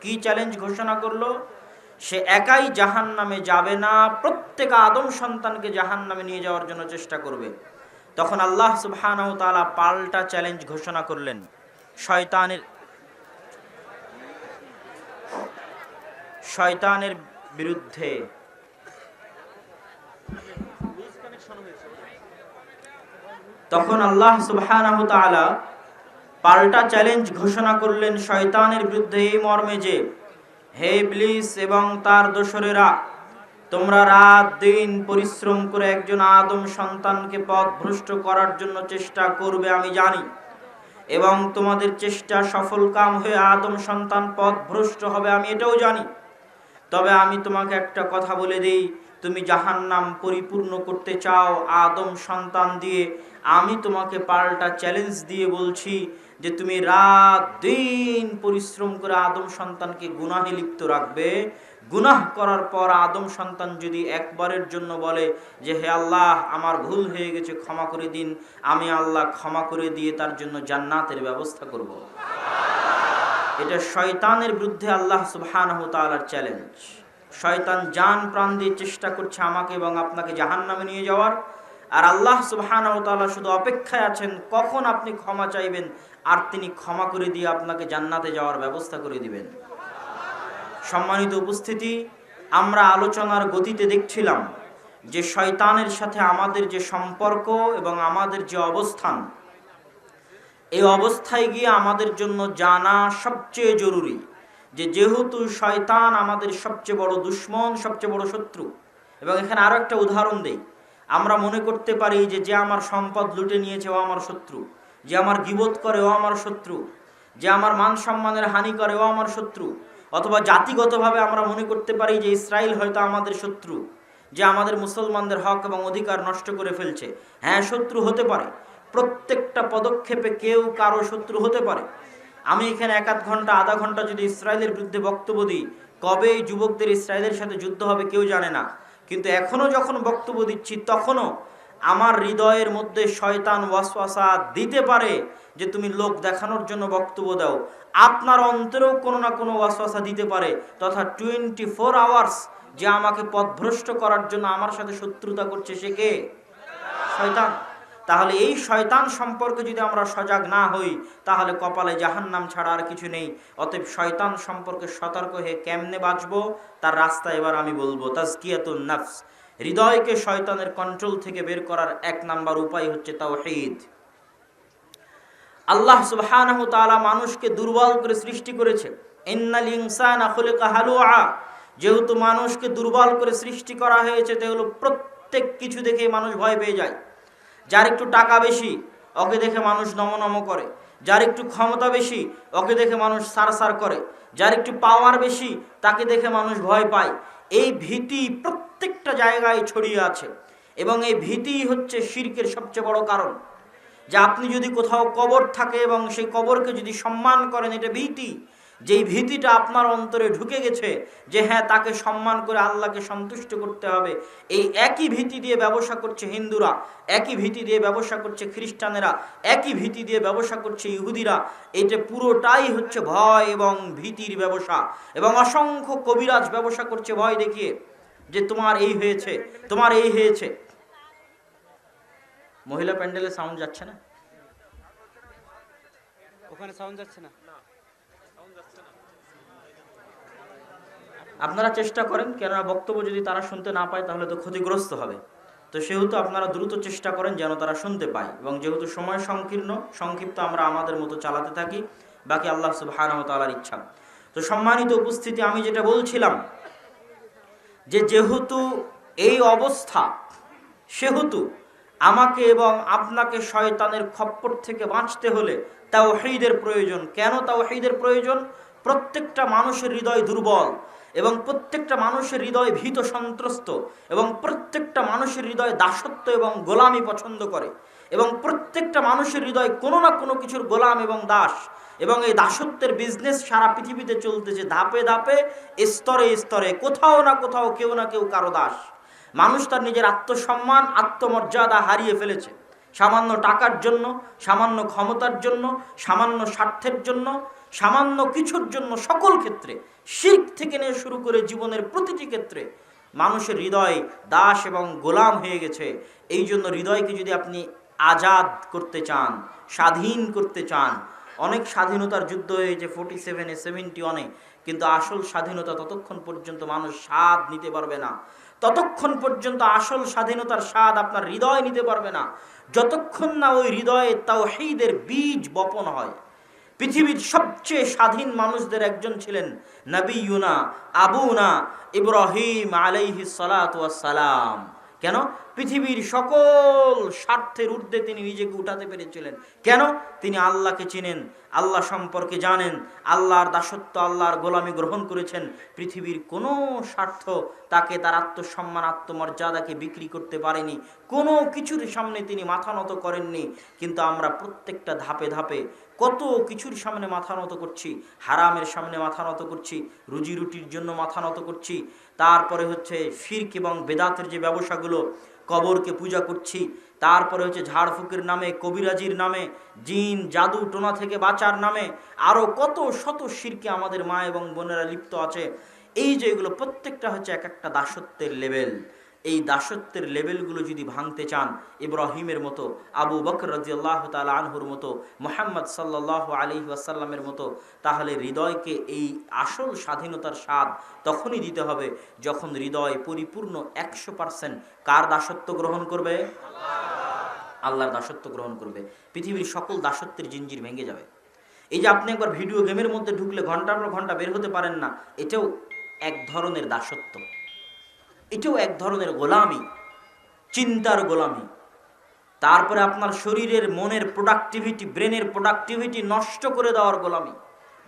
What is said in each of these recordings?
কি চ্যালেঞ্জ ঘোষণা করল? সে একাই জাহান নামে যাবে না, প্রত্যেক আদম সন্তানকে জাহান নামে নিয়ে যাওয়ার জন্য চেষ্টা করবে। তখন আল্লাহ সুবহানাহু তাআলা পাল্টা চ্যালেঞ্জ ঘোষণা করলেন। শয়তানের শয়তানের বিরুদ্ধে। তখন আল্লাহ সুবহানাহু তাআলা পাল্টা চ্যালেঞ্জ ঘোষণা করলেন শয়তানের বিরুদ্ধে এই মর্মে যে, হে ইবলিস এবং তার দোসরেরা, তোমরা রাত দিন পরিশ্রম করে একজন আদম সন্তানকে পথ ভ্রষ্ট করার জন্য চেষ্টা করবে, আমি জানি। এবং তোমাদের চেষ্টা সফল কাম হয়ে আদম সন্তান পথ ভ্রষ্ট হবে, আমি এটাও জানি। তবে আমি তোমাকে একটা কথা বলে দিই, তুমি জাহান্নাম পরিপূর্ণ করতে চাও আদম সন্তান দিয়ে আমি তোমাকে পাল্টা চ্যালেঞ্জ দিয়ে বলছি যে তুমি রাত দিন পরিশ্রম করে আদম সন্তানকে গুনাহে লিপ্ত রাখবে। গুনাহ করার পর আদম সন্তান যদি একবারের জন্য বলে যে, হে আল্লাহ, আমার ভুল হয়ে গেছে, ক্ষমা করে দিন। আমি আল্লাহ ক্ষমা করে দিয়ে তার জন্য জান্নাতের ব্যবস্থা করব। এটা শয়তানের বিরুদ্ধে আল্লাহ সুবহানাহু তাআলার চ্যালেঞ্জ শয়তান জান প্রাণ দিয়ে চেষ্টা করছে আমাকে এবং আপনাকে জাহান নামে নিয়ে যাওয়ার। আর আল্লাহ সুবহানাহু তাআলা শুধু অপেক্ষায় আছেন, কখন আপনি ক্ষমা চাইবেন? আর তিনি ক্ষমা করে দিয়ে আপনাকে জান্নাতে যাওয়ার ব্যবস্থা করে দিবেন। সম্মানিত উপস্থিতি, আমরা আলোচনার গতিতে দেখছিলাম যে শয়তানের সাথে আমাদের যে সম্পর্ক এবং আমাদের যে অবস্থান, এই অবস্থায় গিয়ে আমাদের জন্য জানা সবচেয়ে জরুরি যে যেহেতু শয়তান আমাদের সবচেয়ে বড় দুশ্মন, সবচেয়ে বড় শত্রু, এবং এখানে আরও একটা উদাহরণ দেই। আমরা মনে করতে পারি যে যে আমার সম্পদ লুটে নিয়েছে ও আমার শত্রু। যে আমার গিবোধ করে ও আমার শত্রু। যে আমার মান সম্মানের হানি করে ও আমার শত্রু। অথবা জাতিগতভাবে আমরা মনে করতে পারি যে ইসরায়েল হয়তো আমাদের শত্রু। যে আমাদের মুসলমানদের হক এবং অধিকার নষ্ট করে ফেলছে। হ্যাঁ শত্রু হতে পারে। প্রত্যেকটা পদক্ষেপে কেউ কারও শত্রু হতে পারে। আমি এখানে এক আধ ঘণ্টা, আধা ঘণ্টা যদি ইসরায়েলের বিরুদ্ধে বক্তব্য দিই, কবে যুবকদের ইসরায়েলের সাথে যুদ্ধ হবে কেউ জানে না। কিন্তু এখনও যখন বক্তব্য দিচ্ছি, তখনও আমার হৃদয়ের মধ্যে শয়তান ওয়াসওয়াসা দিতে পারে যে তুমি লোক দেখানোর জন্য বক্তব্য দাও। আপনার অন্তরেও কোনো না কোনো ওয়াসওয়াসা দিতে পারে, তথা টোয়েন্টি ফোর আওয়ার্স যে আমাকে পথভ্রষ্ট করার জন্য আমার সাথে শত্রুতা করছে সে কে? শয়তান। তাহলে এই শয়তান সম্পর্কে যদি আমরা সজাগ না হই, তাহলে কপালে জাহান্নাম ছাড়া আর কিছু নেই। অতএব শয়তান সম্পর্কে সতর্ক হয়ে কেমনে বাঁচবো, তার রাস্তা এবার আমি বলব, তাজকিয়াতুন নাফস। হৃদয়কে শয়তানের কন্ট্রোল থেকে বের করার এক নাম্বার উপায় হচ্ছে তাও তাওহীদ। আল্লাহ সুবহানাহু মানুষকে দুর্বল করে সৃষ্টি করেছে যেহেতু মানুষকে দুর্বল করে সৃষ্টি করা হয়েছে তাহলে প্রত্যেক কিছু দেখে মানুষ ভয় পেয়ে যায়। যার একটু টাকা বেশি, ওকে দেখে মানুষ নমনম করে। যার একটু ক্ষমতা বেশি, ওকে দেখে মানুষ সার সার করে। যার একটু পাওয়ার বেশি, তাকে দেখে মানুষ ভয় পায়। এই ভীতি প্রত্যেকটা জায়গায় ছড়িয়ে আছে। এবং এই ভীতি হচ্ছে শির্কের সবচেয়ে বড় কারণ। যে আপনি যদি কোথাও কবর থাকে এবং সেই কবরকে যদি সম্মান করেন, এটা ভীতি। যেই ভীতিটা আপনার অন্তরে ঢুকে গেছে, যে হ্যাঁ তাকে সম্মান করে আল্লাহকে সন্তুষ্ট করতে হবে, এই একই ভীতি দিয়ে ব্যবসা করছে হিন্দুরা, একই ভীতি দিয়ে ব্যবসা করছে খ্রিস্টানেরা, একই ভীতি দিয়ে ব্যবসা করছে ইহুদিরা, এটা পুরোটাই হচ্ছে ভয় এবং ভীতির ব্যবসা। এবং অসংখ্য কবিরাজ ব্যবসা করছে ভয় দেখিয়ে, যে তোমার এই হয়েছে, তোমার এই হয়েছে। মহিলা প্যান্ডেলে সাউন্ড যাচ্ছে না? ওখানে সাউন্ড যাচ্ছে না? আপনারা চেষ্টা করেন, কেননা বক্তব্য যদি তারা শুনতে না পায়, তাহলে তো ক্ষতিগ্রস্ত হবে। তো সেহেতু আপনারা দ্রুত চেষ্টা করেন যেন তারা শুনতে পায়। এবং যেহেতু সময় সংকীর্ণ, সংক্ষিপ্ত আমরা আমাদের মতো চালাতে থাকি, বাকি আল্লাহ সুবহানাহু তাআলার ইচ্ছা। তো সম্মানিত উপস্থিতি, আমি যেটা বলছিলাম যে যেহেতু এই অবস্থা, সেহেতু আমাকে এবং আপনাকে শয়তানের খপ্পর থেকে বাঁচতে হলে তাওহীদের প্রয়োজন। কেন তাওহীদের প্রয়োজন? প্রত্যেকটা মানুষের হৃদয় দুর্বল। এবং প্রত্যেকটা মানুষের হৃদয় ভীত সন্ত্রস্ত এবং প্রত্যেকটা মানুষের হৃদয় দাসত্ব এবং গোলামি পছন্দ করে এবং প্রত্যেকটা মানুষের হৃদয় কোনো না কোনো কিছুর গোলাম এবং দাস এবং এই দাসত্বের বিজনেস সারা পৃথিবীতে চলতেছে ধাপে ধাপে, স্তরে স্তরে, কোথাও না কোথাও, কেউ না কেউ কারও দাস। মানুষ তার নিজের আত্মসম্মান, আত্মমর্যাদা হারিয়ে ফেলেছে। সামান্য টাকার জন্য, সামান্য ক্ষমতার জন্য, সামান্য স্বার্থের জন্য সামান্য কিছুর জন্য সকল ক্ষেত্রে শিখ থেকে নিয়ে শুরু করে জীবনের প্রতিটি ক্ষেত্রে মানুষের হৃদয় দাস এবং গোলাম হয়ে গেছে। এই জন্য হৃদয়কে যদি আপনি আজাদ করতে চান, স্বাধীন করতে চান, অনেক স্বাধীনতার যুদ্ধ হয়েছে ফোর্টি সেভেনে সেভেন্টি ওয়ানে কিন্তু আসল স্বাধীনতা ততক্ষণ পর্যন্ত মানুষ স্বাদ নিতে পারবে না। ততক্ষণ পর্যন্ত আসল স্বাধীনতার স্বাদ আপনার হৃদয় নিতে পারবে না। যতক্ষণ না ওই হৃদয়ে তাও সেইদের বীজ বপন হয় পৃথিবীর সবচেয়ে স্বাধীন মানুষদের একজন ছিলেন নবী নবীনা আবুনা ইব্রাহিম আলাইহি সালাম। কেন? পৃথিবীর সকল স্বার্থের ঊর্ধ্বে তিনি নিজেকে উঠাতে পেরেছিলেন। কেন? তিনি আল্লাহকে চিনেন, আল্লাহ সম্পর্কে জানেন, আল্লাহর দাসত্ব, আল্লাহর গোলামি গ্রহণ করেছেন। পৃথিবীর কোনো স্বার্থ তাকে তার আত্মসম্মান, আত্মমর্যাদাকে বিক্রি করতে পারেনি। কোনো কিছুর সামনে তিনি মাথা নত করেননি। কিন্তু আমরা প্রত্যেকটা ধাপে ধাপে কত কিছুর সামনে মাথা নত করছি, হারামের সামনে মাথা নত করছি রুজি রুটির জন্য মাথা নত করছি তারপরে হচ্ছে ফিরক এবং বেদাতের যে ব্যবসাগুলো, কবরকে পূজা করছি। তারপরে হচ্ছে ঝাড়ফুকের নামে, কবিরাজির নামে, জিন, জাদু, টোনা থেকে বাঁচার নামে আরও কত শত শিরকে আমাদের মা এবং বোনেরা লিপ্ত আছে। এই যেগুলো প্রত্যেকটা হচ্ছে এক একটা দাসত্বের লেভেল এই দাসত্বের লেভেলগুলো যদি ভাঙতে চান ইব্রাহিমের মতো, আবু বকর রাজিয়াল্লাহ তাল আনহুর মতো, মোহাম্মদ সাল্লাহ আলী ওয়াসাল্লামের মতো, তাহলে হৃদয়কে এই আসল স্বাধীনতার স্বাদ তখনই দিতে হবে যখন হৃদয় পরিপূর্ণ একশো পার্সেন্ট কার দাসত্ব গ্রহণ করবে? আল্লাহর দাসত্ব গ্রহণ করবে। পৃথিবীর সকল দাসত্বের জিঞ্জির ভেঙে যাবে। এই যে আপনি একবার ভিডিও গেমের মধ্যে ঢুকলে ঘণ্টার পর ঘণ্টা বের হতে পারেন না, এটাও এক ধরনের দাসত্ব। এটাও এক ধরনের গোলামি, চিন্তার গোলামি। তারপরে আপনার শরীরের মনের প্রোডাক্টিভিটি ব্রেনের প্রোডাক্টিভিটি নষ্ট করে দেওয়ার গোলামি।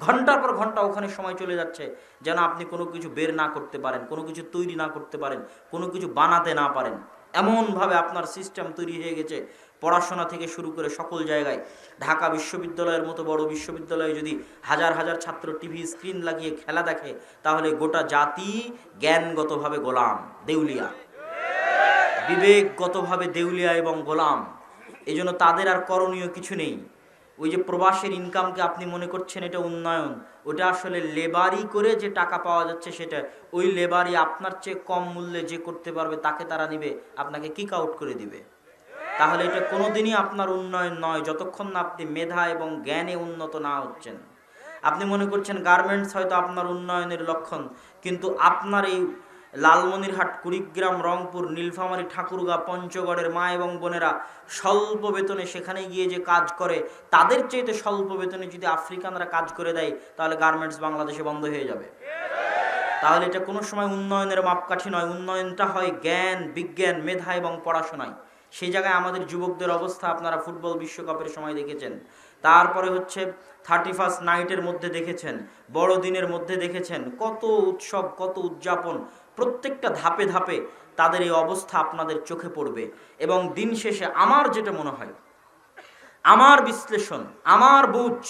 ঘণ্টার পর ঘণ্টা ওখানে সময় চলে যাচ্ছে যেন আপনি কোনো কিছু বের না করতে পারেন, কোনো কিছু তৈরি না করতে পারেন, কোনো কিছু বানাতে না পারেন। এমনভাবে আপনার সিস্টেম তৈরি হয়ে গেছে। পড়াশোনা থেকে শুরু করে সকল জায়গায়, ঢাকা বিশ্ববিদ্যালয়ের মতো বড় বিশ্ববিদ্যালয়ে যদি হাজার হাজার ছাত্র টিভি স্ক্রিন লাগিয়ে খেলা দেখে, তাহলে গোটা জাতি জ্ঞানগতভাবে গোলাম, দেউলিয়া। বিবেকগতভাবে দেউলিয়া এবং গোলাম। এই জন্য তাদের আর করণীয় কিছু নেই। ওই যে প্রবাসের ইনকামকে আপনি মনে করছেন এটা উন্নয়ন, ওটা আসলে লেবারি করে যে টাকা পাওয়া যাচ্ছে সেটা, ওই লেবারি আপনার চেয়ে কম মূল্যে যে করতে পারবে তাকে তারা নিবে আপনাকে কিক আউট করে দিবে। তাহলে এটা কোনোদিনই আপনার উন্নয়ন নয়, যতক্ষণ না আপনি মেধা এবং জ্ঞানে উন্নত না হচ্ছেন। আপনি মনে করছেন গার্মেন্টস হয়তো আপনার উন্নয়নের লক্ষণ, কিন্তু আপনার এই লালমনিরহাট, কুড়িগ্রাম, রংপুর, নীলফামারী, ঠাকুরগা, পঞ্চগড়ের মা এবং বোনেরা স্বল্প বেতনে সেখানে গিয়ে যে কাজ করে, তাদের চাইতে স্বল্প বেতনে যদি আফ্রিকানরা কাজ করে দেয়, তাহলে গার্মেন্টস বাংলাদেশে বন্ধ হয়ে যাবে। তাহলে এটা কোনো সময় উন্নয়নের মাপকাঠি নয়, উন্নয়নটা হয় জ্ঞান, বিজ্ঞান, মেধা এবং পড়াশোনায়। সেই জায়গায় আমাদের যুবকদের অবস্থা, আপনারা ফুটবল বিশ্বকাপের সময় দেখেছেন। তারপরে হচ্ছে থার্টি ফার্স্ট নাইটের মধ্যে দেখেছেন, বড়দিনের মধ্যে দেখেছেন, কত উৎসব, কত উদযাপন, প্রত্যেকটা ধাপে ধাপে তাদের এই অবস্থা আপনাদের চোখে পড়বে। এবং দিন শেষে আমার যেটা মনে হয়, আমার বিশ্লেষণ, আমার বুঝ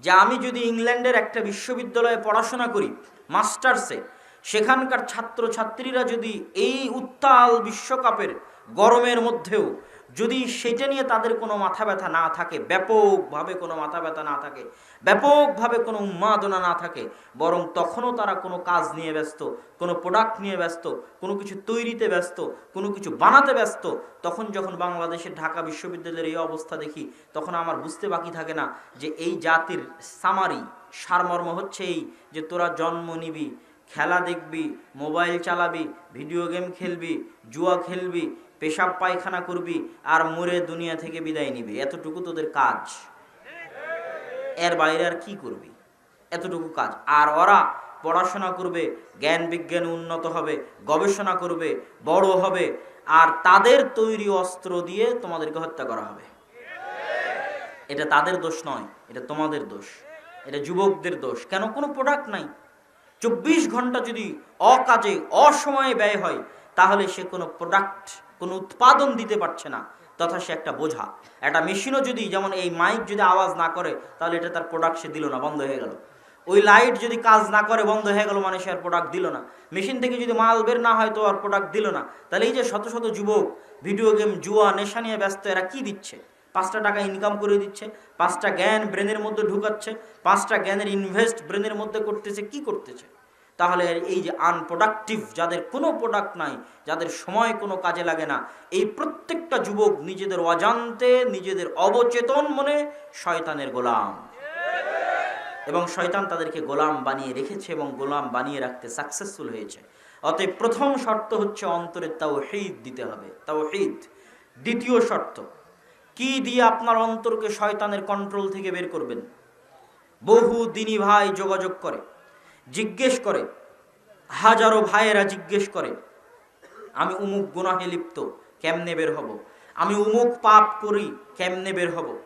যে আমি যদি ইংল্যান্ডের একটা বিশ্ববিদ্যালয়ে পড়াশোনা করি, মাস্টার্সে, সেখানকার ছাত্রছাত্রীরা যদি এই উত্তাল বিশ্বকাপের গরমের মধ্যেও যদি সেটা নিয়ে তাদের কোনো মাথা ব্যথা না থাকে, ব্যাপকভাবে কোনো মাথা ব্যথা না থাকে, ব্যাপকভাবে কোনো উন্মাদনা না থাকে, বরং তখনও তারা কোনো কাজ নিয়ে ব্যস্ত, কোনো প্রোডাক্ট নিয়ে ব্যস্ত, কোনো কিছু তৈরিতে ব্যস্ত, কোনো কিছু বানাতে ব্যস্ত, তখন যখন বাংলাদেশের ঢাকা বিশ্ববিদ্যালয়ের এই অবস্থা দেখি, তখন আমার বুঝতে বাকি থাকে না যে এই জাতির সামারি, সারমর্ম হচ্ছে এই যে তোরা জন্ম নিবি, খেলা দেখবি, মোবাইল চালাবি ভিডিও গেম খেলবি, জুয়া খেলবি পেশাব পায়খানা করবি আর মরে দুনিয়া থেকে বিদায় নিবি। এতটুকু তোদের কাজ। এর বাইরে আর কি করবি? এতটুকু কাজ। আর ওরা পড়াশোনা করবে, জ্ঞান বিজ্ঞান উন্নত হবে, গবেষণা করবে, বড় হবে, আর তাদের তৈরি অস্ত্র দিয়ে তোমাদেরকে হত্যা করা হবে। এটা তাদের দোষ নয়, এটা তোমাদের দোষ। এটা যুবকদের দোষ। কেন? কোনো প্রোডাক্ট নাই। চব্বিশ ঘণ্টা যদি অকাজে, অসময়ে ব্যয় হয়, তাহলে সে কোনো প্রোডাক্ট কোনো উৎপাদন দিতে পারছে না, তথা সে একটা বোঝা। একটা মেশিনও যদি, যেমন এই মাইক যদি আওয়াজ না করে, তাহলে এটা তার প্রোডাক্ট সে দিল না, বন্ধ হয়ে গেল। ওই লাইট যদি কাজ না করে, বন্ধ হয়ে গেল মানে সে আর প্রোডাক্ট দিল না। মেশিন থেকে যদি মাল বের না হয়, তো আর প্রোডাক্ট দিল না। তাহলে এই যে শত শত যুবক ভিডিও গেম জুয়া, নেশা নিয়ে ব্যস্ত, এরা কি দিচ্ছে? পাঁচটা টাকা ইনকাম করে দিচ্ছে, পাঁচটা জ্ঞান ব্রেনের মধ্যে ঢুকাচ্ছে, পাঁচটা জ্ঞানের ইনভেস্ট ব্রেনের মধ্যে করতেছে, কি করতেছে? তাহলে এই যে আনপ্রোডাক্টিভ যাদের কোনো প্রোডাক্ট নাই, যাদের সময় কোনো কাজে লাগে না, এই প্রত্যেকটা যুবক নিজেদের অজান্তে, নিজেদের অবচেতন মনে শয়তানের গোলাম। এবং শয়তান তাদেরকে গোলাম বানিয়ে রেখেছে এবং গোলাম বানিয়ে রাখতে সাকসেসফুল হয়েছে। অতএব প্রথম শর্ত হচ্ছে অন্তরে তাও হিদ দিতে হবে। তাও হিদ দ্বিতীয় শর্ত, কি দিয়ে আপনার অন্তরকে শয়তানের কন্ট্রোল থেকে বের করবেন? বহু দিনী ভাই যোগাযোগ করে। জিজ্ঞেস করে, হাজারো ভাইয়েরা জিজ্ঞেস করে, আমি উমুক গুনাহে লিপ্ত, কেমনে বের হব? আমি উমুক পাপ করি, কেমনে বের হব?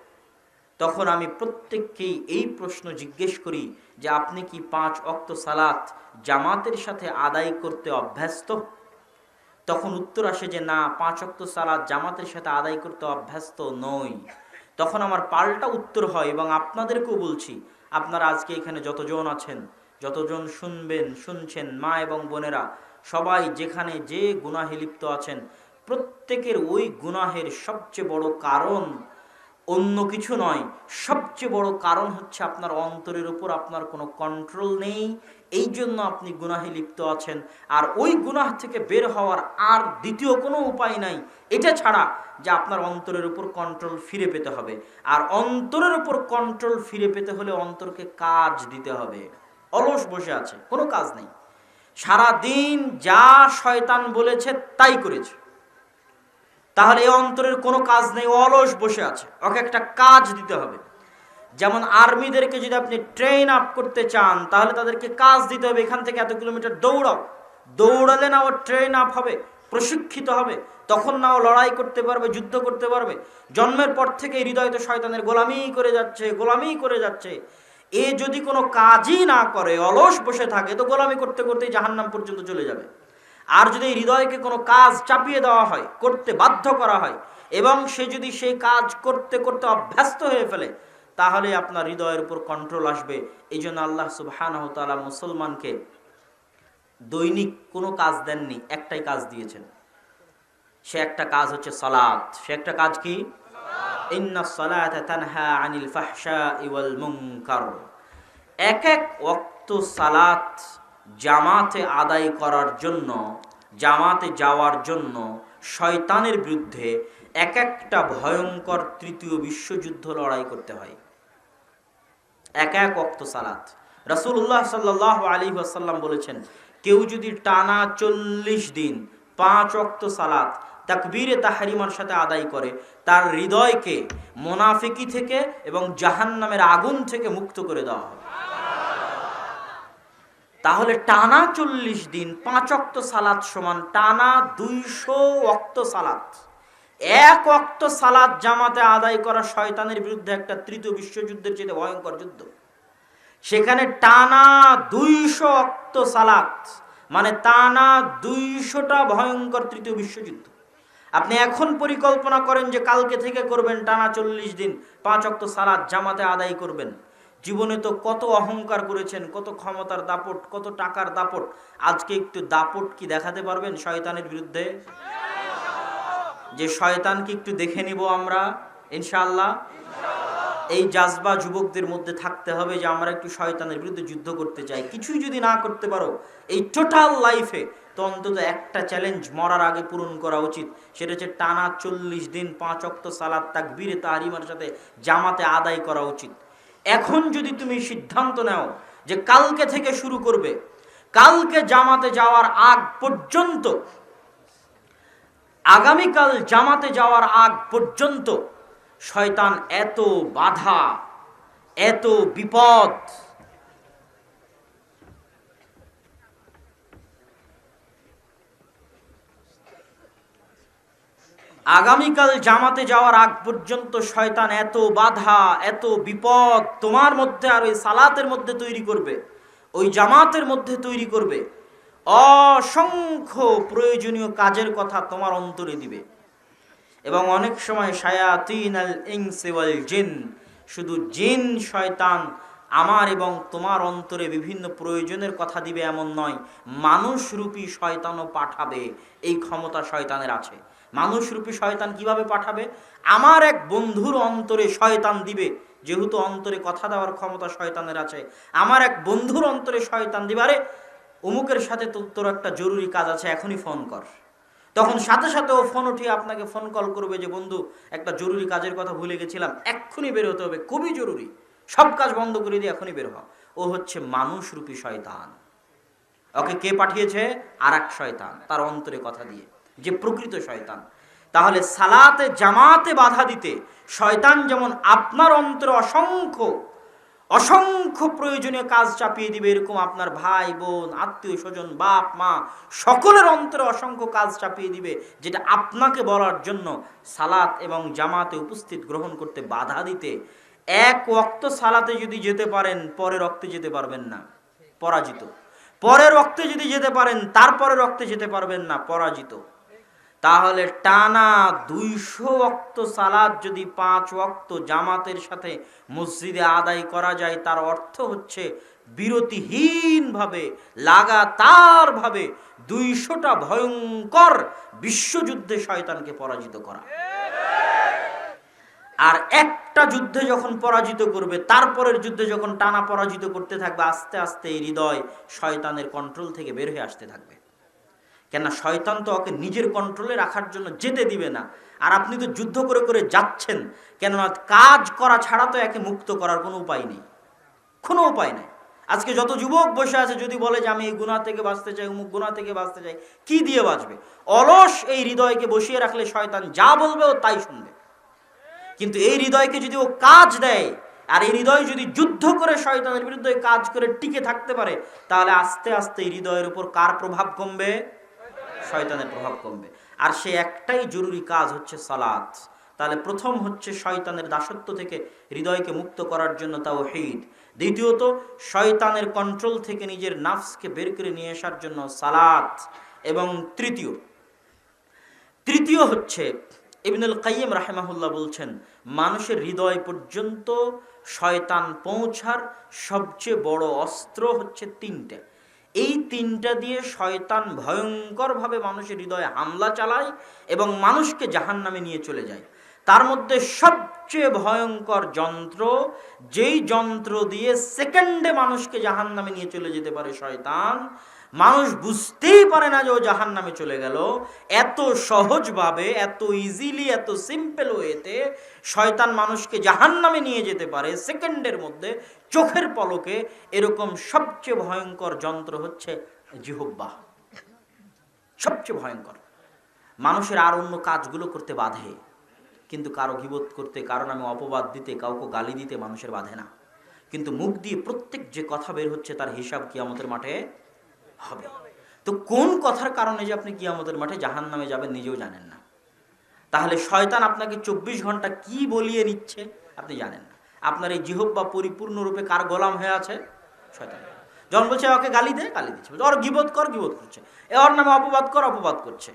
তখন আমি প্রত্যেককেই এই প্রশ্ন জিজ্ঞেস করি যে, আপনি কি পাঁচ অক্ত সালাত জামাতের সাথে আদায় করতে অভ্যস্ত? তখন উত্তর আসে যে, না, পাঁচ অক্ত সালাত জামাতের সাথে আদায় করতে অভ্যস্ত নই। তখন আমার পাল্টা উত্তর হয় এবং আপনাদেরকেও বলছি, আপনারা আজকে এখানে যতজন আছেন যতজন শুনবেন, শুনছেন মা এবং বোনেরা, সবাই যেখানে যে গুনাহে লিপ্ত আছেন, প্রত্যেকের ওই গুনাহের সবচেয়ে বড় কারণ অন্য কিছু নয়, সবচেয়ে বড় কারণ হচ্ছে আপনার অন্তরের উপর আপনার কোনো কন্ট্রোল নেই এই জন্য আপনি গুনাহে লিপ্ত আছেন। আর ওই গুনাহ থেকে বের হওয়ার আর দ্বিতীয় কোনো উপায় নাই, এটা ছাড়া যে আপনার অন্তরের উপর কন্ট্রোল ফিরে পেতে হবে। আর অন্তরের উপর কন্ট্রোল ফিরে পেতে হলে অন্তরকে কাজ দিতে হবে। অলস বসে আছে, কোনো কাজ নেই। সারা দিন যা শয়তান বলেছে তাই করেছে। তাহলে এই অন্তরের কোনো কাজ নেই অলস বসে আছে, ওকে একটা কাজ দিতে হবে। যেমন আর্মিদেরকে যদি আপনি ট্রেন আপ করতে চান, তাহলে তাদেরকে কাজ দিতে হবে, এখান থেকে এত কিলোমিটার দৌড়াও। দৌড়ালে না ও ট্রেন আপ হবে, প্রশিক্ষিত হবে, তখন না ও লড়াই করতে পারবে, যুদ্ধ করতে পারবে। জন্মের পর থেকে হৃদয় তো শয়তানের গোলামি করে যাচ্ছে, গোলামি করে যাচ্ছে। এ যদি কোনো কাজই না করে, অলস বসে থাকে, তো গোলামি করতে করতেই জাহান্নাম পর্যন্ত চলে যাবে। আর যদি হৃদয়কে কোনো কাজ চাপিয়ে দেওয়া হয়, করতে বাধ্য করা হয়, এবং সে যদি সেই কাজ করতে করতে অভ্যস্ত হয়ে ফেলে, তাহলে আপনার হৃদয়ের উপর কন্ট্রোল আসবে। এই জন্য আল্লাহ তালা মুসলমানকে দৈনিক কোনো কাজ দেননি, একটাই কাজ দিয়েছেন। সে একটা কাজ হচ্ছে সলাৎ সে একটা কাজ কি? ইন্না সলাত তানহা আনিল ফাহশা ইওয়াল মুনকার। এক এক ওয়াক্ত সালাত জামাতে আদায় করার জন্য, জামাতে যাওয়ার জন্য শয়তানের বিরুদ্ধে এক একটা ভয়ঙ্কর তৃতীয় বিশ্বযুদ্ধ লড়াই করতে হয়। এক এক অক্ত সালাত। রাসুল্লাহ সাল্লাহ আলী আসাল্লাম বলেছেন, কেউ যদি টানা চল্লিশ দিন পাঁচ অক্ত সালাত তাকবীরে তাহারিমার সাথে আদায় করে। তার হৃদয়কে মোনাফিকি থেকে এবং জাহান্নামের আগুন থেকে মুক্ত করে দেওয়া হবে। তাহলে টানা চল্লিশ দিন পাঁচ অক্ত সালাত সমান টানা দুইশো অক্ত সালাত। এক অক্ত সালাত জামাতে আদায় করা শয়তানের বিরুদ্ধে একটা তৃতীয় বিশ্বযুদ্ধের চেয়ে ভয়ঙ্কর যুদ্ধ। সেখানে টানা দুইশো অক্ত সালাত মানে টানা দুইশোটা ভয়ঙ্কর তৃতীয় বিশ্বযুদ্ধ। আপনি এখন পরিকল্পনা করেন যে কালকে থেকে করবেন টানা চল্লিশ দিন, পাঁচ অক্ত সালাদ জামাতে আদায় করবেন। জীবনে তো কত অহংকার করেছেন, কত ক্ষমতার দাপট, কত টাকার দাপট। আজকে একটু দাপট কি দেখাতে পারবেন শয়তানের বিরুদ্ধে? যে শয়তানকে একটু দেখে নিব আমরা, ইনশাআল্লাহ। এই জাজবা যুবকদের মধ্যে থাকতে হবে যে আমরা একটু শয়তানের বিরুদ্ধে যুদ্ধ করতে চাই। কিছুই যদি না করতে পারো, এই টোটাল লাইফে তো অন্তত একটা চ্যালেঞ্জ মরার আগে পূরণ করা উচিত। সেটা হচ্ছে টানা চল্লিশ দিন পাঁচ অক্ত সালাদ তাকবীরে তাহারিমার সাথে জামাতে আদায় করা উচিত। এখন যদি তুমি সিদ্ধান্ত নাও যে কালকে থেকে শুরু করবে, কালকে জামাতে যাওয়ার আগ পর্যন্ত, আগামীকাল জামাতে যাওয়ার আগ পর্যন্ত শয়তান এত বাধা, এত বিপদ আগামীকাল জামাতে যাওয়ার আগ পর্যন্ত শয়তান এত বাধা, এত বিপদ তোমার মধ্যে আর ওই সালাতের মধ্যে তৈরি করবে, ওই জামাতের মধ্যে তৈরি করবে। অসংখ্য প্রয়োজনীয় কাজের কথা তোমার অন্তরে দিবে। এবং অনেক সময় শায়াতিন আল ইংসেওয়াল জিন, শুধু জিন শয়তান আমার এবং তোমার অন্তরে বিভিন্ন প্রয়োজনের কথা দিবে এমন নয়, মানুষরূপী শয়তানও পাঠাবে, এই ক্ষমতা শয়তানের আছে। মানুষরূপী শয়তান কীভাবে পাঠাবে? আমার এক বন্ধুর অন্তরে শয়তান দিবে। যেহেতু অন্তরে কথা দেওয়ার ক্ষমতা শয়তানের আছে, আমার এক বন্ধুর অন্তরে শয়তান দিবে। আরে, অমুকের সাথে তোর একটা জরুরি কাজ আছে, এখনই ফোন কর। তখন সাথে সাথে ও ফোন উঠিয়ে আপনাকে ফোন কল করবে যে, বন্ধু, একটা জরুরি কাজের কথা ভুলে গেছিলাম, এক্ষুনি বের হতে হবে, খুবই জরুরি। সব কাজ বন্ধ করে দিয়ে এখনই বের হ। ও হচ্ছে মানুষ মানুষরূপী শয়তান। ওকে কে পাঠিয়েছে? আর এক শয়তান, তার অন্তরে কথা দিয়ে। যে প্রকৃত শয়তান। তাহলে সালাতে, জামাতে বাধা দিতে শয়তান যেমন আপনার অন্তরে অসংখ্য অসংখ্য প্রয়োজনীয় কাজ চাপিয়ে দিবে, এরকম আপনার ভাই, বোন, আত্মীয়, স্বজন, বাপ, মা সকলের অন্তরে অসংখ্য কাজ চাপিয়ে দিবে, যেটা আপনাকে বলার জন্য সালাত এবং জামাতে উপস্থিত গ্রহণ করতে বাধা দিতে। এক ওক্ত সালাতে যদি যেতে পারেন পরে রক্তে যেতে পারবেন না। পরাজিত। পরের রক্তে যদি যেতে পারেন তারপরে রক্তে যেতে পারবেন না, পরাজিত। তাহলে টানা দুইশো অক্ত সালাদ যদি পাঁচ অক্ত জামাতের সাথে মসজিদে আদায় করা যায়, তার অর্থ হচ্ছে বিরতিহীনভাবে, লাগাতারভাবে দুইশোটা ভয়ঙ্কর বিশ্বযুদ্ধে শয়তানকে পরাজিত করা। আর একটা যুদ্ধে যখন পরাজিত করবে, তারপরের যুদ্ধে যখন টানা পরাজিত করতে থাকবে, আস্তে আস্তে এই হৃদয় শয়তানের কন্ট্রোল থেকে বের হয়ে আসতে থাকবে। কেননা শয়তান তো ওকে নিজের কন্ট্রোলে রাখার জন্য যেতে দিবে না। আর আপনি তো যুদ্ধ করে করে যাচ্ছেন, কেননা কাজ করা ছাড়া তো একে মুক্ত করার কোনো উপায় নেই। কোনো উপায় নেই। আজকে যত যুবক বসে আছে, যদি বলে যে আমি এই গুণা থেকে বাঁচতে চাই, অমুক গুণা থেকে বাঁচতে চাই, কি দিয়ে বাঁচবে? অলস এই হৃদয়কে বসিয়ে রাখলে শয়তান যা বলবে ও তাই শুনবে। কিন্তু এই হৃদয়কে যদি ও কাজ দেয়, আর এই হৃদয় যদি যুদ্ধ করে শয়তানের বিরুদ্ধে কাজ করে টিকে থাকতে পারে, তাহলে আস্তে আস্তে এই হৃদয়ের উপর কার প্রভাব কমবে? শয়তানের প্রভাব কমবে। আর সে একটাই জরুরি কাজ হচ্ছে সালাত। তাহলে প্রথম হচ্ছে শয়তানের দাসত্ব থেকে হৃদয়কে মুক্ত করার জন্য তাও হিদ দ্বিতীয়ত, শয়তানের কন্ট্রোল থেকে নিজের নাফসকে বের করে নিয়ে আসার জন্য সালাত। এবং তৃতীয় তৃতীয় হচ্ছে ইবনুল কাইম রাহেমাহুল্লাহ বলছেন, মানুষের হৃদয় পর্যন্ত শয়তান পৌঁছার সবচেয়ে বড় অস্ত্র হচ্ছে তিনটে। এই তিনটা দিয়ে শয়তান ভয়ঙ্করভাবে মানুষের হৃদয়ে হামলা চালায় এবং মানুষকে জাহান নামে নিয়ে চলে যায়। তার মধ্যে সবচেয়ে ভয়ঙ্কর যন্ত্র, যেই যন্ত্র দিয়ে সেকেন্ডে মানুষকে জাহান নামে নিয়ে চলে যেতে পারে শয়তান মানুষ বুঝতেই পারে না যে ও জাহান নামে চলে গেল। এত সহজভাবে, এত ইজিলি এত সিম্পল ওয়েতে শয়তান মানুষকে জাহান নামে নিয়ে যেতে পারে। সেকেন্ডের মধ্যে চোখের পলকে এরকম সবচেয়ে ভয়ঙ্কর যন্ত্র হচ্ছে জিহব্বা। সবচেয়ে ভয়ঙ্কর। মানুষের আর অন্য কাজগুলো করতে বাধে। কিন্তু কারও গিবোধ করতে, কারও নামে অপবাদ দিতে, কাউকে গালি দিতে মানুষের বাধে না। কিন্তু মুখ দিয়ে প্রত্যেক যে কথা বের হচ্ছে তার হিসাব কিয়ামতের মাঠে হবে। তো কোন কথার কারণে যে আপনি কিয়ামতের মাঠে জাহান নামে যাবেন নিজেও জানেন না। তাহলে শয়তান আপনাকে চব্বিশ ঘণ্টা কি বলিয়ে নিচ্ছে আপনি জানেন না। আপনার এই জিহব্বা পরিপূর্ণরূপে কার গোলাম হয়ে আছে? শয়তান। যখন বলছে, ওকে গালি দে, গালি দিচ্ছে। ওর গিবোধ কর গিবোধ করছে। এ ওর নামে অপবাদ কর, অপবাদ করছে।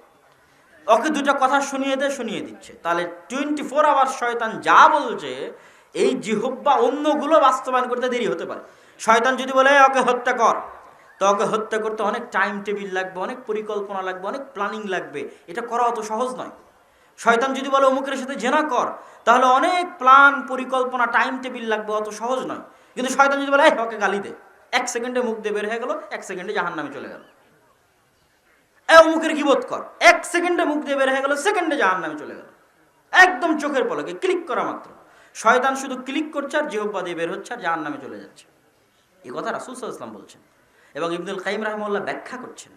ওকে দুটো কথা শুনিয়ে দে, শুনিয়ে দিচ্ছে। তাহলে টোয়েন্টি ফোর আওয়ার শয়তান যা বলছে, এই জিহব্বা অন্যগুলো বাস্তবায়ন করতে দেরি হতে পারে। শয়তান যদি বলে, ওকে হত্যা কর। তো ওকে হত্যা করতে অনেক টাইম টেবিল লাগবে, অনেক পরিকল্পনা লাগবে, অনেক প্ল্যানিং লাগবে। এটা করা অত সহজ নয়। শয়তান যদি বলে অমুকের সাথে জেনা কর, তাহলে অনেক প্ল্যান পরিকল্পনা টাইম টেবিল লাগবে অত সহজ নয়। কিন্তু শয়তান যদি বলে ওকে গালি দে। এক সেকেন্ডে মুখ দিয়ে বের হয়ে গেল, এক সেকেন্ডে জাহান নামে চলে গেল। এ, অমুকের কি বোধ কর। এক সেকেন্ডে মুখ দিয়ে বের হয়ে গেল, সেকেন্ডে জাহান নামে চলে গেল। একদম চোখের পলকে ক্লিক করা মাত্র। শয়তান শুধু ক্লিক করছে আর জিহব্বা দিয়ে বের হচ্ছে আর জাহান নামে চলে যাচ্ছে। এ কথা রাসুল ইসলাম বলছেন। এবং ইবদুল কাইম রাহমুল্লাহ ব্যাখ্যা করছেন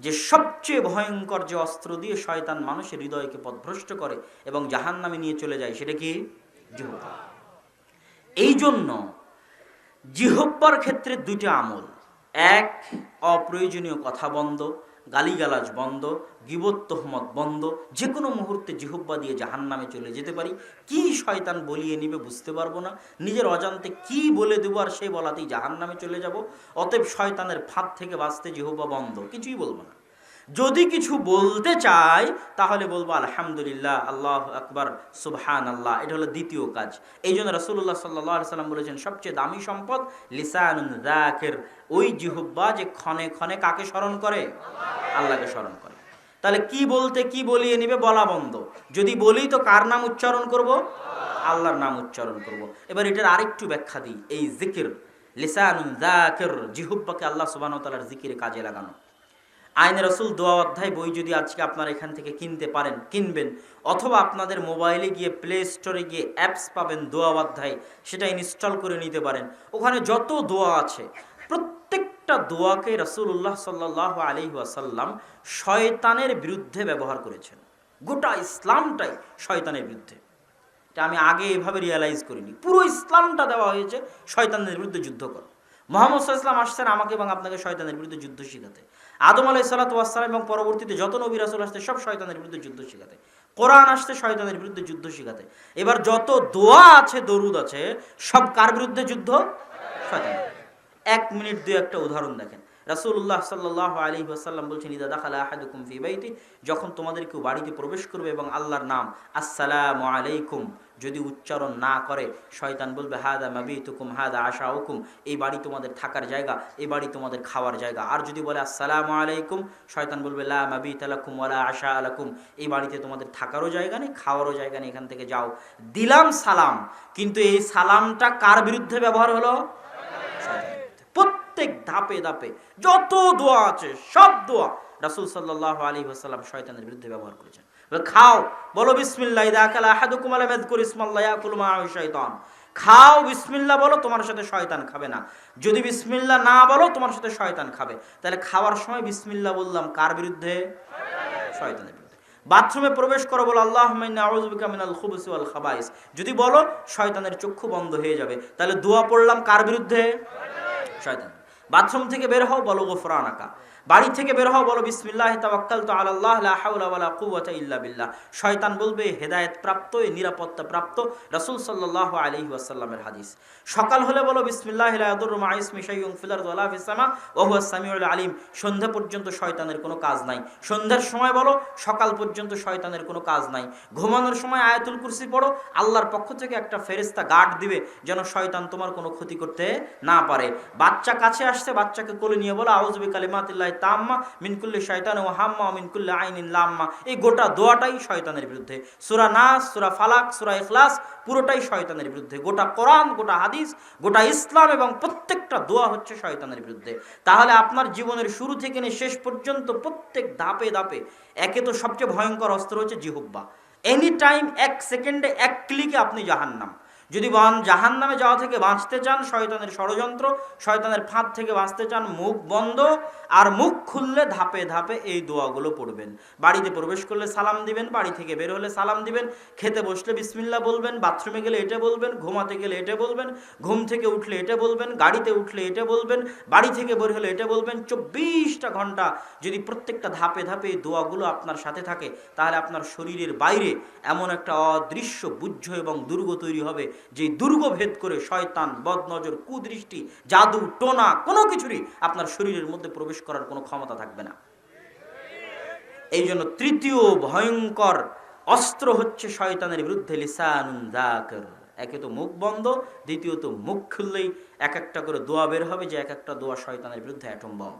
যে সবচেয়ে ভয়ঙ্কর যে অস্ত্র দিয়ে শয়তান মানুষের হৃদয়কে পথভ্রষ্ট করে এবং জাহান নামে নিয়ে চলে যায়, সেটা কি? জিহব্বা। এই জন্য জিহব্বার ক্ষেত্রে দুইটা আমল। এক, অপ্রয়োজনীয় কথা বন্ধ, গালিগালাজ বন্ধ গিবত তহমত বন্ধ। যে কোনো মুহূর্তে জিহব্বা দিয়ে জাহান নামে চলে যেতে পারি। কি শয়তান বলিয়ে নিবে বুঝতে পারব না। নিজের অজান্তে কি বলে দেবো আর সেই বলাতেই জাহান নামে চলে যাব। অতএব শয়তানের ফাঁদ থেকে বাঁচতে জিহব্বা বন্ধ। কিছুই বলব না। যদি কিছু বলতে চাই, তাহলে বলব, আলহামদুলিল্লাহ, আল্লাহ আকবর সুবহান আল্লাহ এটা হলো দ্বিতীয় কাজ। এই জন্য রসুল্লাহ সাল্লাহ সাল্লাম বলেছেন, সবচেয়ে দামি সম্পদ লিসান ওই জিহব্বা যে ক্ষণে ক্ষণে কাকে স্মরণ করে? আল্লাহকে স্মরণ করে। তাহলে কি বলতে কি বলিয়ে নিবে বলা বন্ধ। যদি বলি তো কার নাম উচ্চারণ করব? আল্লাহর নাম উচ্চারণ করব। এবার এটার আরেকটু ব্যাখ্যা দিই। এই জিকির, লিসানুন জিহুব্বাকে আল্লাহ সুবহানাহু ওয়া তাআলার জিকিরে কাজে লাগানো। আইন রসুল দোয়া অধ্যায়, বই যদি আজকে আপনারা এখান থেকে কিনতে পারেন, কিনবেন, অথবা আপনাদের মোবাইলে গিয়ে প্লে স্টোরে গিয়ে অ্যাপস পাবেন দোয়া অধ্যায়, সেটা ইনস্টল করে নিতে পারেন। ওখানে যত দোয়া আছে প্রত্যেকটা দোয়াকে রসুল্লাহ সাল্লাহ আলি ওয়াসাল্লাম শয়তানের বিরুদ্ধে ব্যবহার করেছেন। গোটা ইসলামটাই শয়তানের বিরুদ্ধে। এটা আমি আগে এভাবে রিয়ালাইজ করিনি। পুরো ইসলামটা দেওয়া হয়েছে, শয়তানের বিরুদ্ধে যুদ্ধ কর। মোহাম্মদ ইসলাম আসছেন আমাকে এবং আপনাকে শয়তানের বিরুদ্ধে যুদ্ধ শিখাতে। আদম আলাই সাল্লাতাম এবং পরবর্তীতে যত নবী রাসুল আসতে সব শয়তানের বিরুদ্ধে যুদ্ধ শিখাতে। কোরআন আসতে শয়তানের বিরুদ্ধে যুদ্ধ শিখাতে। এবার যত দোয়া আছে, দরুদ আছে, সব কার বিরুদ্ধে যুদ্ধ? শয়তানের। এক মিনিট দুই একটা উদাহরণ দেখেন। রাসুল্লাহ সাল্লাহ আলী আসাল্লাম বলছেন, ইদা দাখালা আহাদুকুম ফি বাইতি যখন তোমাদের কেউ বাড়িতে প্রবেশ করবে এবং আল্লাহর নাম, আসসালামু আলাইকুম যদি উচ্চারণ না করে, শয়তান বলবে, হাদা মাবি তুকুম হাদা আশা হুকুম এই বাড়ি তোমাদের থাকার জায়গা, এই বাড়ি তোমাদের খাওয়ার জায়গা। আর যদি বলে, আসসালামু আলাইকুম শয়তান বলবে, লা মাবি তালাকুম ওয়ালা আশা আলাকুম এই বাড়িতে তোমাদের থাকারও জায়গা নেই, খাওয়ারও জায়গা নেই, এখান থেকে যাও। দিলাম সালাম, কিন্তু এই সালামটা কার বিরুদ্ধে ব্যবহার হলো। প্রত্যেক ধাপে ধাপে, যত দোয়া আছে, সব দোয়া রাসুল সাল্লাহ আলী ওসাল্লাম শয়তানের বিরুদ্ধে ব্যবহার করেছেন। খাও, বলো বিসমিল্লাহ, ইদা আকালা আহাদুকুম আলা মাযকুর ইসমাল্লাহ ইয়াকুলু মাআহু শাইতান। খাও, বিসমিল্লাহ বলো, তোমার সাথে শয়তান খাবে না। যদি বিসমিল্লাহ না বলো, তোমার সাথে শয়তান খাবে। তাহলে খাওয়ার সময় বিসমিল্লাহ বললাম কার বিরুদ্ধে? শয়তানের বিরুদ্ধে। বাথরুমে প্রবেশ করো, বলো আল্লাহ মিনাল খাবাইস। যদি বলো, শয়তানের চক্ষু বন্ধ হয়ে যাবে। তাহলে দোয়া পড়লাম কার বিরুদ্ধে? শয়তান বাথরুম থেকে বের হও বলো গোফরান আঁকা। বাড়ি থেকে বের হও, বলো, বিসমিল্লাহ তাওয়াক্কাল তো আল্লাহ লা হাওলা ওয়ালা কুওয়াতা ইল্লা বিল্লাহ। শয়তান বলবে, হেদায়েত প্রাপ্ত নিরাপত্তা প্রাপ্ত। রাসূল সাল্লাল্লাহু আলাইহি ওয়াসাল্লামের হাদিস। সকাল হলে বলো, বিসমিল্লাহ, লা ইয়াদুররু মা ইসমি শাইউন ফিল আরদি ওয়ালা ফিস সামা, ওয়া হুয়াস সামিউল আলিম। সন্ধ্যা পর্যন্ত শয়তানের কোনো কাজ নাই। সন্ধ্যার সময় বলো, সকাল পর্যন্ত শয়তানের কোনো কাজ নাই। ঘুমানোর সময় আয়াতুল কুরসি পড়ো, আল্লাহর পক্ষ থেকে একটা ফেরেশতা গার্ড দিবে, যেন শয়তান তোমার কোনো ক্ষতি করতে না পারে। বাচ্চা কাছে আসছে, বাচ্চাকে কোলে নিয়ে বলো, আউযু তাম্মা মিনকুল্লি শয়তান ও হাম্মা মিনকুল্লি লাম্মা। এই গোটা দোয়াটাই শয়তানের বিরুদ্ধে। সূরা নাস, সূরা ফালাক, সূরা পুরোটাই শয়তানের বিরুদ্ধে। গোটা কোরআন, গোটা হাদিস, গোটা ইসলাম এবং প্রত্যেকটা দোয়া হচ্ছে শয়তানের বিরুদ্ধে। তাহলে আপনার জীবনের শুরু থেকে নিয়ে শেষ পর্যন্ত প্রত্যেক ধাপে ধাপে একে তো সবচেয়ে ভয়ঙ্কর অস্ত্র হচ্ছে জিহুব্বা এনি টাইম এক সেকেন্ডে এক ক্লিকে আপনি জাহান্নাম। যদি জাহান নামে যাওয়া থেকে বাঁচতে চান, শয়তানের ষড়যন্ত্র, শয়তানের ফাঁদ থেকে বাঁচতে চান, মুখ বন্ধ, আর মুখ খুললে ধাপে ধাপে এই দোয়াগুলো পড়বেন। বাড়িতে প্রবেশ করলে সালাম দিবেন, বাড়ি থেকে বের হলে সালাম দিবেন, খেতে বসলে বিসমিল্লা বলবেন, বাথরুমে গেলে এটা বলবেন, ঘুমাতে গেলে এটা বলবেন, ঘুম থেকে উঠলে এটা বলবেন, গাড়িতে উঠলে এটা বলবেন, বাড়ি থেকে বের হলে এটা বলবেন, চব্বিশটা ঘণ্টা যদি প্রত্যেকটা ধাপে ধাপে এই দোয়াগুলো আপনার সাথে থাকে, তাহলে আপনার শরীরের বাইরে এমন একটা অদৃশ্য বুঝ্য এবং দুর্গ তৈরি হবে যে দুর্গ ভেদ করে শয়তান, বদনজর, কুদৃষ্টি, জাদু, টোনা, কোনো কিছুরই আপনার শরীরের মধ্যে প্রবেশ করার কোনো ক্ষমতা থাকবে না। এই জন্য তৃতীয় ভয়ঙ্কর অস্ত্র হচ্ছে শয়তানের বিরুদ্ধে লিসানুন একে তো মুখ বন্ধ দ্বিতীয়ত মুখ খুললেই এক একটা করে দোয়া বের হবে যে এক একটা দোয়া শয়তানের বিরুদ্ধে অ্যাটম বম।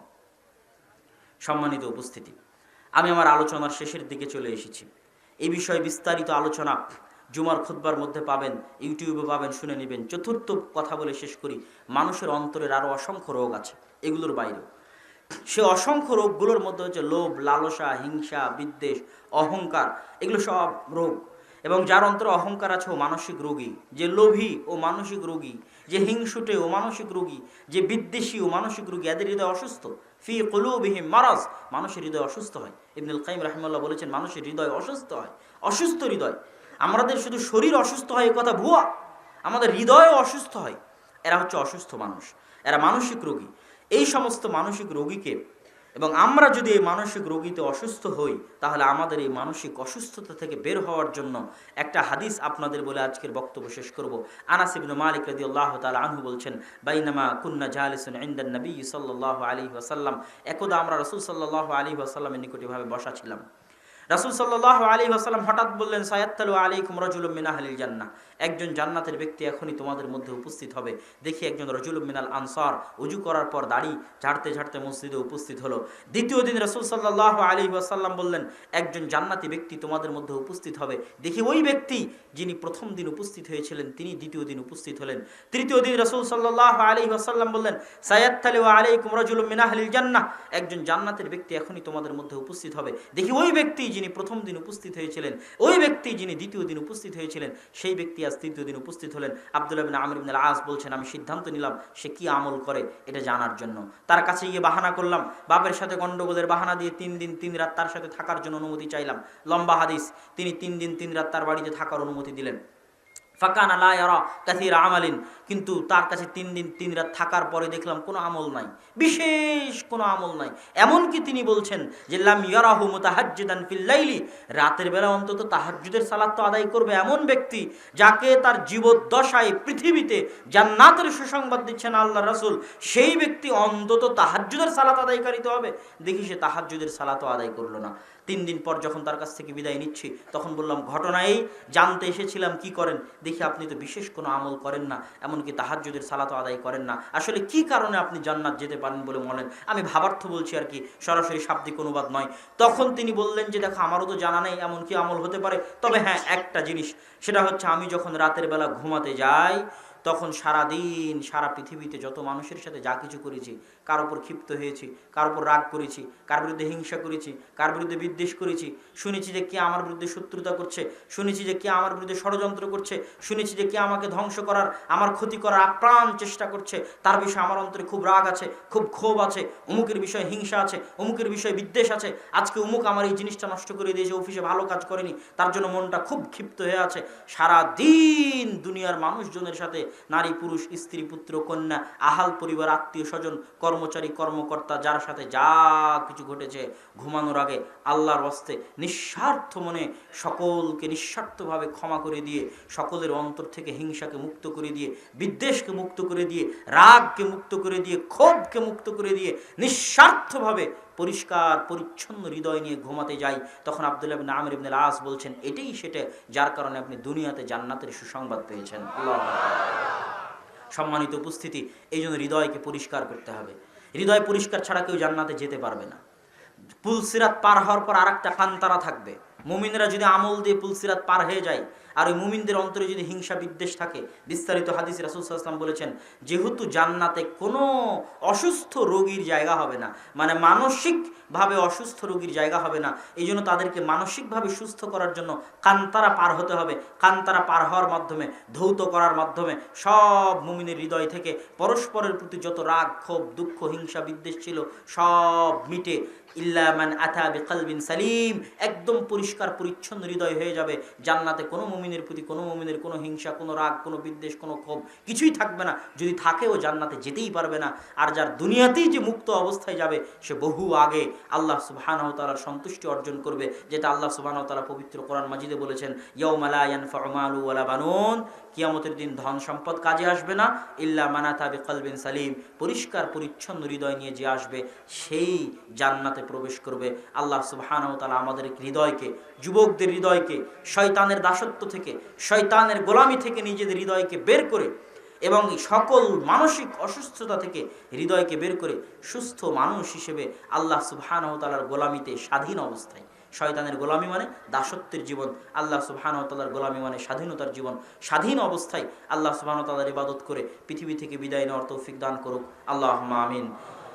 সম্মানিত উপস্থিতি, আমি আমার আলোচনার শেষের দিকে চলে এসেছি। এই বিষয়ে বিস্তারিত আলোচনা জুমার খুতবার মধ্যে পাবেন, ইউটিউবে পাবেন, শুনে নেবেন। চতুর্থ কথা বলে শেষ করি, মানুষের অন্তরের আরও অসংখ্য রোগ আছে, এগুলোর বাইরেও। সে অসংখ্য রোগগুলোর মধ্যে হচ্ছে লোভ, লালসা, হিংসা, বিদ্বেষ, অহংকার, এগুলো সব রোগ। এবং যার অন্তরে অহংকার আছে ও মানসিক রোগী, যে লোভী ও মানসিক রোগী, যে হিংসুটে ও মানসিক রোগী, যে বিদ্বেষী ও মানসিক রোগী, এদের হৃদয় অসুস্থ। ফি কলুবিহিম মারাজ, মানুষের হৃদয় অসুস্থ হয়। ইবনুল কাইম রাহিমাল্লাহ বলেছেন, মানুষের হৃদয় অসুস্থ হয়, অসুস্থ হৃদয়। আমাদের শুধু শরীর অসুস্থ হয় এ কথা ভুয়া। আমাদের হৃদয়ও অসুস্থ হয়। এরা হচ্ছে অসুস্থ মানুষ। এরা মানসিক রোগী। এই সমস্ত মানসিক রোগীকে এবং আমরা যদি এই মানসিক রোগীতে অসুস্থ হই, তাহলে আমাদের এই মানসিক অসুস্থতা থেকে বের হওয়ার জন্য একটা হাদিস আপনাদের বলে আজকের বক্তব্য শেষ করব। আনাস ইবনে মালিক রাদিয়াল্লাহু তাআলা আনহু বলছেন, বাইনামা কুন্না জালিসুন ইনদান নবী সাল্লাল্লাহু আলাইহি ওয়াসাল্লাম। একদা আমরা রাসূল সাল্লাল্লাহু আলাইহি ওয়াসাল্লামের নিকটে ভাবে বসা ছিলাম। রাসুল সাল্লাহ আলী আসাল্লাম হঠাৎ বললেন সায়াত্তালু আলাইকুম রজুলুম মিনাহালিল জান্না একজন জান্নাতের ব্যক্তি এখনই তোমাদের মধ্যে উপস্থিত হবে। দেখি একজন রজুলুম মিনাল আনসার উজু করার পর দাড়ি ঝাড়তে ঝাড়তে মসজিদে উপস্থিত হলো। দ্বিতীয় দিন রসুল সাল্লাহ আলী আসাল্লাম বললেন, একজন জান্নাতি ব্যক্তি তোমাদের মধ্যে উপস্থিত হবে। দেখি ওই ব্যক্তি যিনি প্রথম দিন উপস্থিত হয়েছিলেন, তিনি দ্বিতীয় দিন উপস্থিত হলেন। তৃতীয় দিন রসুল সাল্লাহ আলী আসাল্লাম বললেন সায়াত্তালু আলাইকুম রজুলুম মিনাহালিল জান্না একজন জান্নাতের ব্যক্তি এখনই তোমাদের মধ্যে উপস্থিত হবে। দেখি ওই ব্যক্তি যিনি প্রথম দিন উপস্থিত হয়েছিলেন, ওই ব্যক্তি যিনি দ্বিতীয় দিন উপস্থিত হয়েছিলেন, সেই ব্যক্তি আজ তৃতীয় দিন উপস্থিত হলেন। আবদুল্লাহ বিন আমর ইবনুল আস বলছেন, আমি সিদ্ধান্ত নিলাম সে কি আমল করে এটা জানার জন্য। তার কাছে গিয়ে বাহানা করলাম। বাপের সাথে গণ্ডগোলের বাহানা দিয়ে তিন দিন তিন রাত তার সাথে থাকার জন্য অনুমতি চাইলাম। লম্বা হাদিস, তিনি তিন দিন তিন রাত তার বাড়িতে থাকার অনুমতি দিলেন। ফাঁকানা লায়ারা কাথির আমালিন। কিন্তু তার কাছে তিন দিন, তিন রাত থাকার পরে দেখলাম কোনো আমল নাই। বিশেষ কোনো আমল নাই। এমনকি তিনি বলছেন যে, লাম ইয়ারাহু মুতাহাজ্জিদান ফিল লাইলি। রাতের বেলা অন্তত তাহাজ্জুদের সালাত তো আদায় করবে এমন ব্যক্তি যাকে তার জীবদ্দশায় পৃথিবীতে জান্নাতের সুসংবাদ দিচ্ছেন আল্লাহ রাসূল। সেই ব্যক্তি অন্তত তাহাজ্জুদের সালাত আদায়কারিতে হবে। দেখি সে তাহাজ্জুদের সালাতও আদায় করল না। তিন দিন পর যখন তার কাছ থেকে বিদায় নিচ্ছি, তখন বললাম, ঘটনা এই, জানতে এসেছিলাম কি করেন? দেখি আপনি তো বিশেষ কোনো আমল করেন না, এমনকি তাহাজ্জুদের সালাতও আদায় করেন না। আসলে কি কারণে আপনি জান্নাত যেতে পারেন বলে মনে আমি ভাবার্থ বলছি আর কি, সরাসরি শাব্দিক অনুবাদ নয়। তখন তিনি বললেন যে, দেখো, আমারও তো জানা নেই, এমন কি আমল হতে পারে? তবে হ্যাঁ একটা জিনিস, সেটা হচ্ছে আমি যখন রাতের বেলা ঘুমাতে যাই তখন সারা দিন সারা পৃথিবীতে যত মানুষের সাথে যা কিছু করেছি, কার ওপর ক্ষিপ্ত হয়েছি, কার ওপর রাগ করেছি, কার বিরুদ্ধে হিংসা করেছি, কার বিরুদ্ধে বিদ্বেষ করেছি, শুনেছি যে কে আমার বিরুদ্ধে শত্রুতা করছে, শুনেছি যে কে আমার বিরুদ্ধে ষড়যন্ত্র করছে, শুনেছি যে কে আমাকে ধ্বংস করার, আমার ক্ষতি করার আপ্রাণ চেষ্টা করছে, তার বিষয়ে আমার অন্তরে খুব রাগ আছে, খুব ক্ষোভ আছে, অমুকের বিষয়ে হিংসা আছে, অমুকের বিষয়ে বিদ্বেষ আছে, আজকে অমুক আমার এই জিনিসটা নষ্ট করে দিয়েছে, অফিসে ভালো কাজ করেনি, তার জন্য মনটা খুব ক্ষিপ্ত হয়ে আছে সারা দিন দুনিয়ার মানুষজনের সাথে নারী, পুরুষ, স্ত্রী, পুত্র, কন্যা, আহাল পরিবার, আত্মীয় স্বজন, কর্মচারী, কর্মকর্তা, যার সাথে যা কিছু ঘটেছে ঘুমানোর আগে আল্লাহর হস্তে নিঃস্বার্থ মনে সকলকে নিঃস্বার্থভাবে ক্ষমা করে দিয়ে, সকলের অন্তর থেকে হিংসাকে মুক্ত করে দিয়ে, বিদ্বেষকে মুক্ত করে দিয়ে, রাগকে মুক্ত করে দিয়ে, ক্ষোভকে মুক্ত করে দিয়ে, নিঃস্বার্থভাবে পরিষ্কার, পরিচ্ছন্ন হৃদয় নিয়ে ঘুমাতে যাই, তখন আবদুল্লাহ বিন আমির ইবনে আস বলছেন, এটাই সেটা যার কারণে আপনি দুনিয়াতে জান্নাতের সুসংবাদ পেয়েছেন। সম্মানিত উপস্থিতি, এই জন্য হৃদয়কে পরিষ্কার করতে হবে। হৃদয় পরিষ্কার ছাড়া কেউ জান্নাতে যেতে পারবে না। পুলসিরাত পার হওয়ার পর আর একটা কান্তারা থাকবে। মুমিনরা যদি আমল দিয়ে পুলসিরাত পার হয়ে যায় আর ওই মুমিনদের অন্তরে যদি হিংসা বিদ্বেষ থাকে, বিস্তারিত হাদিস রাসুলাম বলেছেন, যেহেতু জান্নাতে কোনো অসুস্থ রোগীর জায়গা হবে না মানে মানসিকভাবে অসুস্থ রোগীর জায়গা হবে না এই জন্য তাদেরকে মানসিকভাবে সুস্থ করার জন্য কান্তারা পার হতে হবে। কান্তারা পার হওয়ার মাধ্যমে, ধৌত করার মাধ্যমে সব মুমিনের হৃদয় থেকে পরস্পরের প্রতি যত রাগ, ক্ষোভ, দুঃখ, হিংসা, বিদ্বেষ ছিল, সব মিটে ইল্লামান আথা বিকালবিন সালিম। একদম পরিষ্কার, পরিচ্ছন্ন হৃদয় হয়ে যাবে। জান্নাতে কোনো মুমিনের প্রতি, কোনো মুমিনের কোনো হিংসা, কোনো রাগ, কোনো বিদ্বেষ, কোনো ক্ষোভ কিছুই থাকবে না। যদি থাকেও জান্নাতে যেতেই পারবে না। আর যার দুনিয়াতেই যে মুক্ত অবস্থায় যাবে, সে বহু আগে আল্লাহ সুবহানাহু তাআলার সন্তুষ্টি অর্জন করবে, যেটা আল্লাহ সুবহানাহু তাআলা পবিত্র কোরআন মাজিদে বলেছেন, ইয়াউমা লা ইয়ানফাউ মালু ওয়ালা বানুন। কিয়ামতের দিন ধন সম্পদ কাজে আসবে না। ইল্লা মানাতা বিকলবিন সালিম। পরিষ্কার, পরিচ্ছন্ন হৃদয় নিয়ে যে আসবে, সেই জান্নাতে প্রবেশ করবে। আল্লাহ সুবহানাহু তাআলা আমাদের হৃদয়কে, যুবকদের হৃদয়কে, শয়তানের দাসত্ব থেকে, শয়তানের গোলামি থেকে নিজেদের হৃদয়কে বের করে এবং সকল মানসিক অসুস্থতা থেকে হৃদয়কে বের করে সুস্থ মানুষ হিসেবে আল্লাহ সুবহানাহু তাআলার গোলামিতে স্বাধীন অবস্থায়। শয়তানের গোলামি মানে দাসত্বের জীবন, আল্লাহ সুবাহানতালার গোলামি মানে স্বাধীনতার জীবন। স্বাধীন অবস্থায় আল্লাহ সুবাহানতালার ইবাদত করে পৃথিবী থেকে বিদায় নেওয়ার তৌফিক দান করুক। আল্লাহ আমিন।